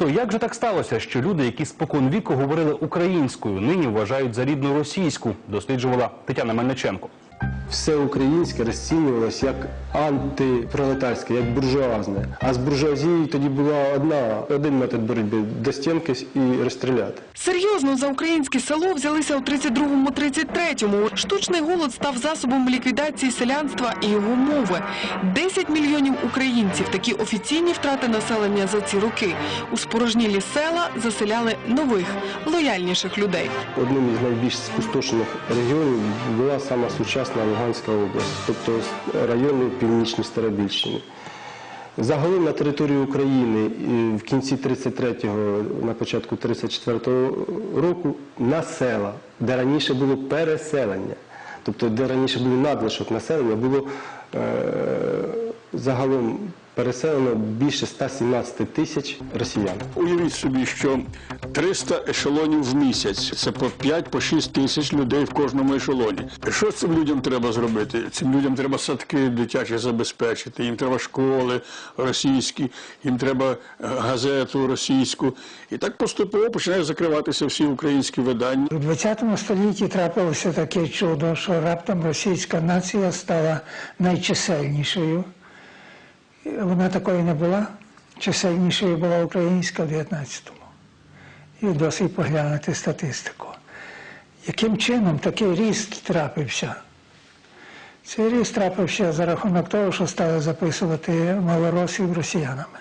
То як же так сталося, що люди, які спокон віку говорили українською, нині вважають за рідну російську, досліджувала Тетяна Мельниченко. Все українське розцінювалось як антипролетарське, як буржуазне. А з буржуазією тоді була одна, один метод боротьби до стінки і розстріляти. Серйозно за українське село взялися у 32-33-му. Штучний голод став засобом ліквідації селянства і його мови. 10 мільйонів українців – такі офіційні втрати населення за ці роки. У спорожнілі села заселяли нових, лояльніших людей. Одним із найбільш спустошених регіонів була сама сучасна Луганська область, тобто райони північної Старобільщини. Загалом на території України в кінці 33-го, на початку 34-го року на села, де раніше було переселення, тобто де раніше був надлишок населення, було е, загалом переселено більше 117 тисяч росіян. Уявіть собі, що 300 ешелонів в місяць це по 5 по 6 тисяч людей в кожному ешелоні. Що цим людям треба зробити? Цим людям треба садки дитячі забезпечити, їм треба школи російські, їм треба е, газету російську. І так поступово починають закриватися всі українські видання. У 20 столітті трапилося таке чудо, що раптом російська нація стала найчисельнішою. Вона такою не була. Чисельнішою була українська в 19-му. І досить поглянути статистику. Яким чином такий ріст трапився? Цей ріст трапився за рахунок того, що стали записувати малоросів росіянами.